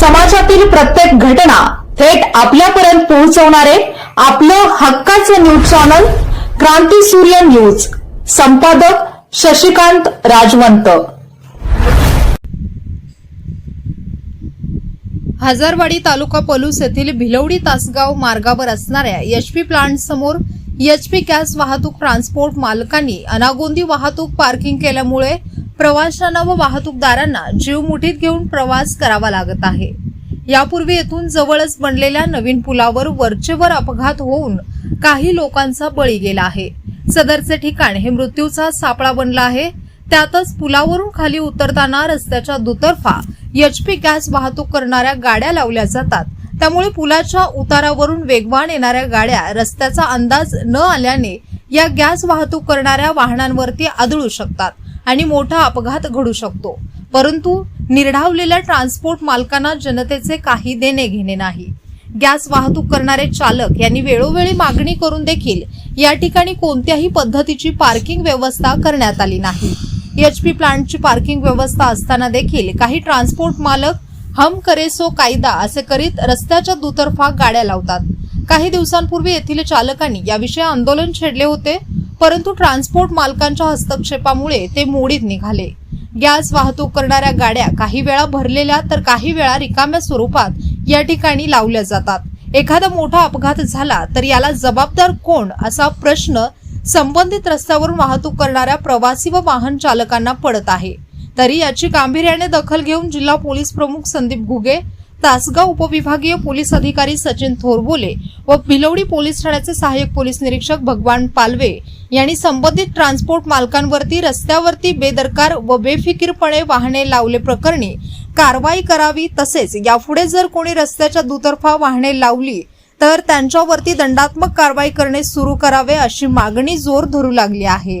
समाजातील प्रत्येक घटना थेट आपल्यापर्यंत पोहोचवणारे आपलं हक्काचं न्यूज चॅनल क्रांती सूर्य न्यूज. संपादक शशिकांत राजवंत. हजारवाडी तालुका पलूस येथील भिलवडी तासगाव मार्गावर असणाऱ्या एचपी प्लांट समोर एचपी गॅस वाहतूक ट्रान्सपोर्ट मालकांनी अनागोंदी वाहतूक पार्किंग केल्यामुळे प्रवाशांना व वाहतूकदारांना जीव मुठीत घेऊन प्रवास करावा लागत आहे. यापूर्वी येथून जवळच बनलेल्या नवीन पुलावर वरचेवर अपघात होऊन काही लोकांचा बळी गेला आहे. सदरचे ठिकाण हे मृत्यूचा सापळा बनला आहे. त्यातच पुलावरून खाली उतरताना रस्त्याच्या दुतर्फा एचपी गॅस वाहतूक करणाऱ्या गाड्या लावल्या जातात. त्यामुळे पुलाच्या उतारावरून वेगवान येणाऱ्या गाड्या रस्त्याचा अंदाज न आल्याने या गॅस वाहतूक करणाऱ्या वाहनांवरती आदळू शकतात. आणि मोठा अपघात घडू शकतो. परंतु निर्ढावलेल्या ट्रान्सपोर्ट मालकांना जनतेचे काही देणे घेणे नाही. गॅस वाहतूक करणारे चालक यांनी वेळोवेळी मागणी करून देखील या ठिकाणी कोणत्याही पद्धतीची पार्किंग व्यवस्था करण्यात आली नाही. एचपी प्लांटची पार्किंग व्यवस्था असताना देखील काही ट्रान्सपोर्ट मालक हम करेसो कायदा असे करीत रस्त्याच्या दुतर्फा गाड्या लावतात. काही दिवसांपूर्वी येथील चालकांनी याविषयी आंदोलन छेडले होते. परंतु ट्रान्सपोर्ट मालकांच्या हस्तक्षेपामुळे ते मोडीत निघाले. गॅस वाहतूक करणाऱ्या गाड्या काही वेळा भरलेल्या तर काही वेळा रिकाम्या स्वरूपात या ठिकाणी लावल्या जातात. एखादा मोठा अपघात झाला तर याला जबाबदार कोण असा प्रश्न संबंधित रस्त्यावरून वाहतूक करणाऱ्या प्रवासी व वाहन चालकांना पडत आहे. तरी याची गांभीर्याने दखल घेऊन जिल्हा पोलीस प्रमुख संदीप घुगे तासगाव उपविभागीय पोलीस अधिकारी सचिन थोरबोले व भिलवडी पोलीस ठाण्याचे सहाय्यक पोलीस निरीक्षक भगवान पालवे यांनी संबंधित ट्रान्सपोर्ट मालकांवरती रस्त्यावरती बेदरकार व बेफिकीरपणे वाहने लावले प्रकरणी कारवाई करावी तसेच यापुढे जर कोणी रस्त्याच्या दुतर्फा वाहने लावली तर त्यांच्यावरती दंडात्मक कारवाई करणे सुरू करावे अशी मागणी जोर धरू लागली आहे.